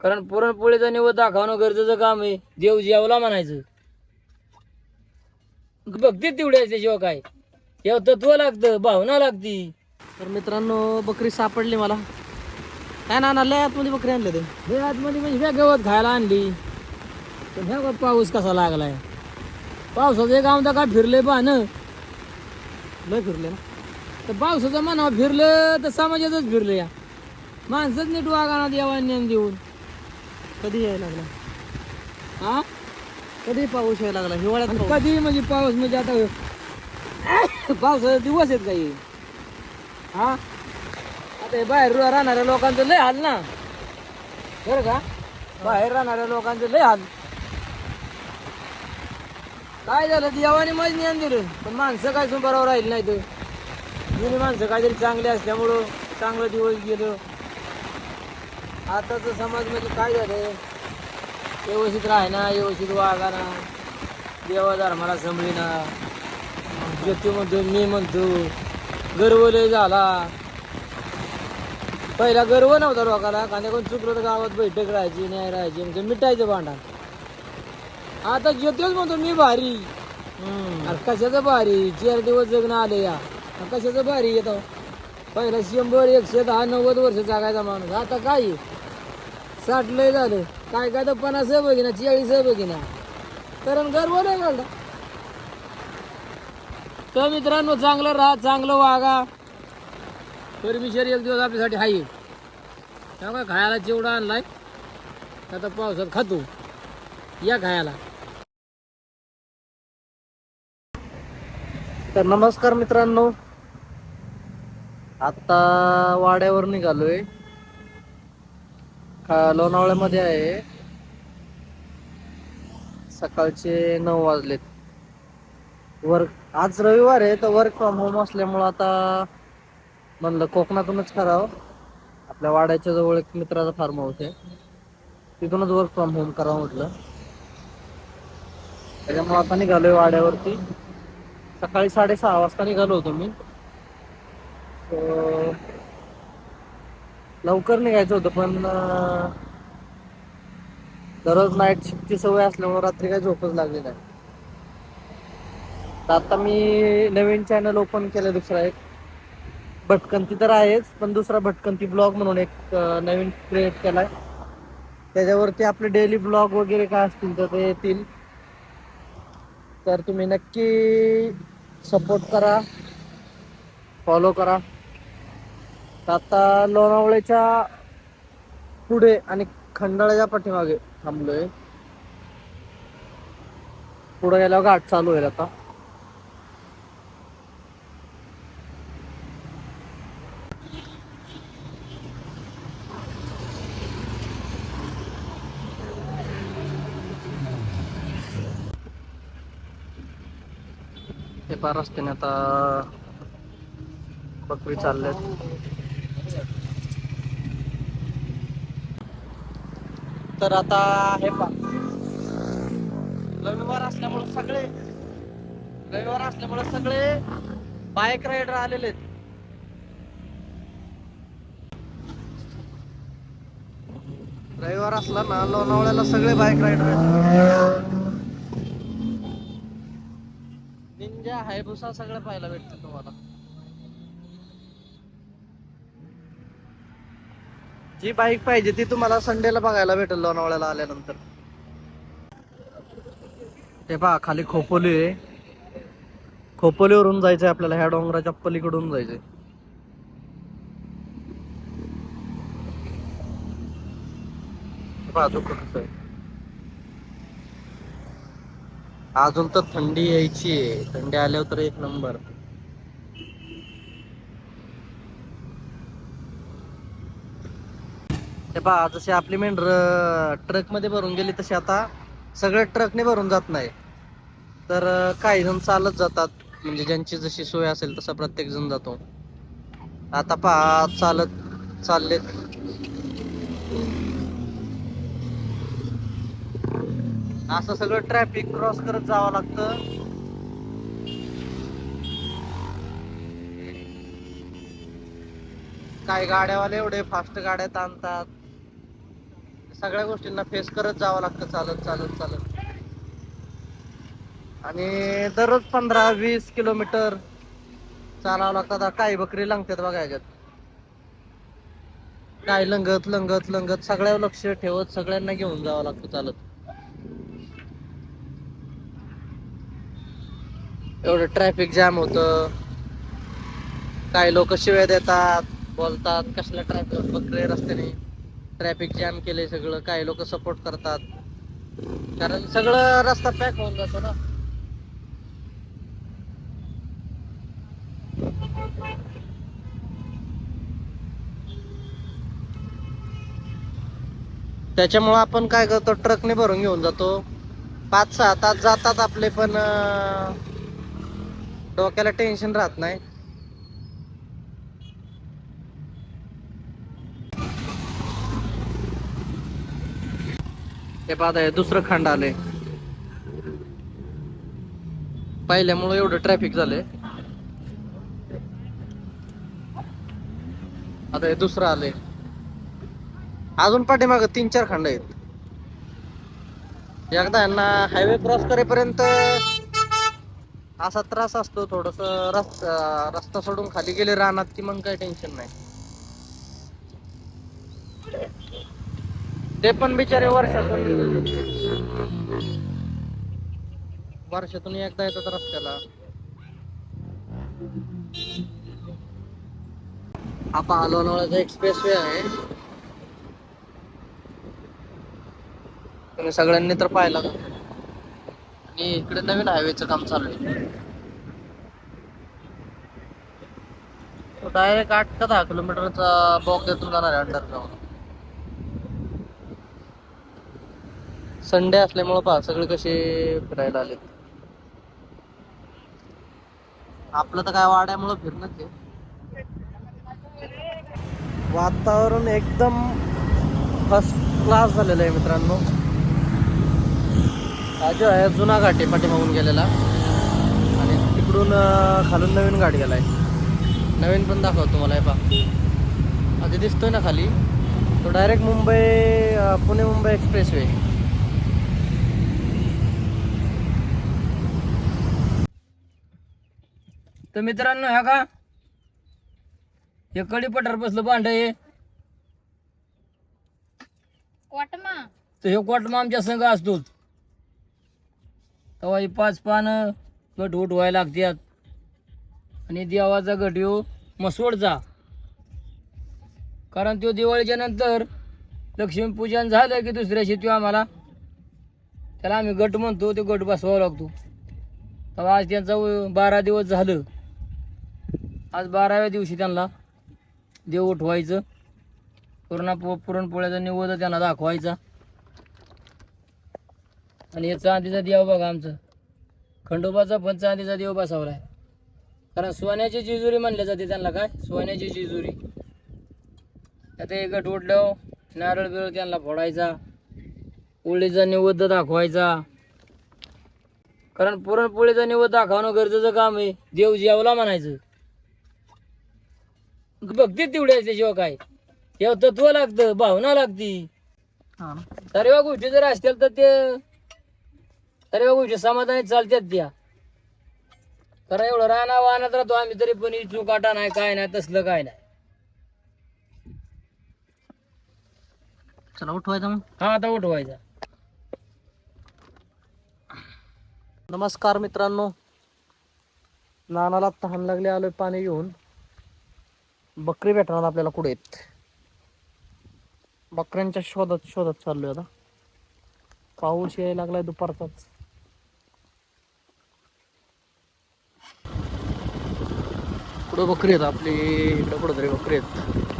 कारण पुरणपोळीचा निवड दाखवणं गरजेचं काम आहे. देव जेवला म्हणायचं. भक्ती तेवढी असल्याशिवाय काय? तेव्हा तत्व लागतं भावना लागती. तर मित्रांनो बकरी सापडली मला. काय ना लय आतमध्ये बकरी आणले ते हे आतमध्ये म्हणजे ह्या गवत खायला आणली. पण ह्या पाऊस कसा लागलाय? पावसाचं एक आमदा काय फिरले पाहणं लय फिरले ना. तर पावसाचं म्हणावं फिरलं तर समाजातच फिरलं या. माणसंच नीट वागाना देवा ज्ञान देऊन. कधी यायला लागला. हा? कधी पाऊस यायला लागला हिवाळ्यात आणि पाऊस. कधी म्हणजे पाऊस म्हणजे आता पावसाचे दिवस आहेत काही. हा? आता हे बाहेर रा- राहणाऱ्या लोकांचं लय हाल ना. बरं का? बाहेर राहणाऱ्या लोकांचं लय हाल. काय झालं? देवाने माझी ज्ञान दिलं. पण माणसं काय बरोबर राहील नाही तर जुनी माणसं काहीतरी चांगली असल्यामुळं चांगलं दिवस गेलं. आताच समाजमध्ये काय झालं व्यवस्थित राहणं व्यवस्थित वागाना देवा धर्माला संभळीना ज्योती म्हणतो मी म्हणतो गर्व लय झाला. पहिला गर्व नव्हता लोकाला कांद्या कोण चुकलं तर गावात बैठक राहायची न्याय राहायची म्हणजे मिटायचं भांडण. आता ज्योतिष म्हणतो मी भारी. अरे कशाचं भारी? चार दिवस जगणं आले या. कशाचं भारी येतो? पहिला शंभर एकशे दहा नव्वद वर्ष जगायचा माणूस. आता काय? साठ लय झालं. काय काय तर पन्नास बघिना चाळीस बघिना. कारण गर्व नाही काढला तर मित्रांनो चांगलं राहा चांगलं वागा. परमेश्वर एक दिवस आपल्यासाठी हाय. तेव्हा खायला चिवडा आणलाय आता पावसात खातो. या खायला. तर नमस्कार मित्रांनो. आता वाड्यावर निघालोय. लोणावळ्यामध्ये आहे. सकाळचे नऊ वाजलेत. वर्क आज रविवार आहे तर वर्क फ्रॉम होम असल्यामुळं आता म्हणलं कोकणातूनच करावं. आपल्या वाड्याच्या जवळ एक मित्राचा फार्म हाऊस आहे. तिथूनच वर्क फ्रॉम होम करावं म्हटलं. त्याच्यामुळे आता निघालोय वाड्यावरती. सकाळी साडेसहा वाजता निघालो होतो मी. लवकर निघायचं होतं पण अं, दररोज नाईट शिफ्टची सवय असल्यामुळे रात्री काही झोपच लागली नाही. तर आता मी नवीन चॅनल ओपन केलं दुसरा एक. भटकंती तर आहेच पण दुसरा भटकंती ब्लॉग म्हणून एक अं, नवीन क्रिएट केलाय. त्याच्यावरती आपले डेली ब्लॉग वगैरे काय असतील तर ते येतील. तर तुम्ही नक्की सपोर्ट करा फॉलो करा. तर आता लोणावळ्याच्या पुढे आणि खंडाळ्याच्या पाठीमागे थांबलोय. पुढे गेल्यावर घाट चालू होईल आता. हे पार रस्त्याने आता बकरी चालल्यात. तर आता हे पा रविवार असल्यामुळे सगळे रविवार असल्यामुळे सगळे बाईक रायडर आलेले आहेत. रविवार असला ना लोणावळ्याला सगळे बाईक रायडर निंजा हायबुसा सगळं पाहायला भेटतं तुम्हाला. जी बाईक पाहिजे ती तुम्हाला संडेला बघायला भेटेल लोणावळ्याला आल्यानंतर. ते पहा खाली खोपोली आहे. खोपोलीवरून जायचंय आपल्याला ह्या डोंगराच्या पलीकडून जायचंय. कसं आहे. अजून तर थंडी यायची आहे. थंडी आल्यावर तर एक नंबर. हे पहा जशी आपली मेंढर ट्रकमध्ये भरून गेली तशी आता सगळे ट्रकने भरून जात नाही. तर काही जण चालत जातात. म्हणजे ज्यांची जशी सोय असेल तसा प्रत्येक जण जातो. आता पहा चालत चाललेत. असं सगळं ट्रॅफिक क्रॉस करत जावं लागतं. काही गाड्यावाले एवढे फास्ट गाड्या ताणतात. सगळ्या गोष्टींना फेस करत जावं लागतं. चालत चालत चालत. आणि दररोज पंधरा वीस किलोमीटर चालावं लागतं. आता काही बकरी लंगतात बघा याच्यात काय लंगत लंगत लंगत. सगळ्यावर लक्ष ठेवत सगळ्यांना घेऊन जावं लागतं चालत. एवढं ट्रॅफिक जाम होतं. काही लोक शिव्या देतात बोलतात कसल्या ट्रॅफिक बकरे रस्त्याने. ट्रॅफिक जॅम केले सगळं काही लोक सपोर्ट करतात. कारण सगळं रस्ता पॅक होऊन जातो ना. त्याच्यामुळं आपण काय करतो ट्रकने भरून घेऊन जातो. पाच सहा तास जातात आपले पण डोक्याला टेन्शन राहत नाही. हे पाहता हे दुसरं खंड आले पाहिल्यामुळं एवढं ट्रॅफिक झालंय. आता हे दुसरं आले अजून पाठीमाग तीन चार खंड आहेत. एकदा यांना हायवे क्रॉस करेपर्यंत असा त्रास असतो थोडस. रस्ता रस्ता सोडून खाली गेले रानात की मग काही टेन्शन नाही. ते पण बिचारे वर्षातून वर्षातून एकदा येतात रस्त्याला. हा पहा लोणावळ्याचा एक्सप्रेस वे आहे. तुम्ही सगळ्यांनी तर पाहिला का आणि इकडे नवीन हायवेचं काम चालू आहे. डायरेक्ट आठ का दहा किलोमीटरचा बॉक देतून जाणार आहे अंडरग्राऊंड संडे असल्यामुळं पहा सगळे कसे फिरायला आले आपलं तर काय वाड्यामुळं फिरणंच आहे. वातावरण एकदम फर्स्ट क्लास झालेलं आहे मित्रांनो. हा जो आहे जुना घाट आहे पाठीमागून गेलेला. आणि तिकडून खालून नवीन घाट गेलाय. नवीन पण दाखवतो तुम्हाला हे पहा. आधी दिसतोय ना खाली? तो direct Mumbai Pune Mumbai expressway तर मित्रांनो ह्या का? हे कडी पठार बसलं भांड वाटमा तर हे कोटमा आमच्या संघ असतोच. तेव्हा ही पाच पानं गट उठ व्हायला लागतात आणि देवाचा गट येऊ मसवडचा. कारण तो दिवाळीच्या नंतर लक्ष्मीपूजन झालं की दुसऱ्या शेती आम्हाला त्याला आम्ही गट म्हणतो ते गट बसवावा लागतो. तेव्हा आज त्यांचा बारा दिवस झालं. आज बाराव्या दिवशी त्यांना देव उठवायचं. पुरणा पुरणपोळ्याचा निवद त्यांना दाखवायचा. आणि हे चांदीचा देव बघा आमचं. खंडोबाचा पण चांदीचा देव आहे कारण सोन्याची जिजुरी म्हणले जाते त्यांना काय? सोन्याची जिजुरी. आता हे गट उठल्यावर नारळ बिरळ त्यांना फोडायचा. पोळीचा निवद दाखवायचा. कारण पुरणपोळीचा निवद दाखवणं गरजेचं काम आहे. देव जेवला म्हणायचं. भक्ती तेवढी असते शिवाय काय तेव्हा तत्व लागतं भावना लागती. हा. सर्व गोष्टी जर असतील तर ते सर्व गोष्टी समाधानी चालतात त्या. कारण एवढं राणा वाहनात राहतो आम्ही तरी पण इचू काटा नाही काय नाही तसलं काय नाही. चला उठवायचं मग. हा आता उठवायचा. नमस्कार मित्रांनो. नानाला तहान लागली आलोय पाणी घेऊन. बकरी भेटणार आपल्याला कुठे आहेत? बकऱ्यांच्या शोधात शोधात चाललोय आता. पाऊस यायला लागलाय दुपारचाच. कुठं बकरी आहेत आपली? इकडं कुठं तरी बकरी आहेत.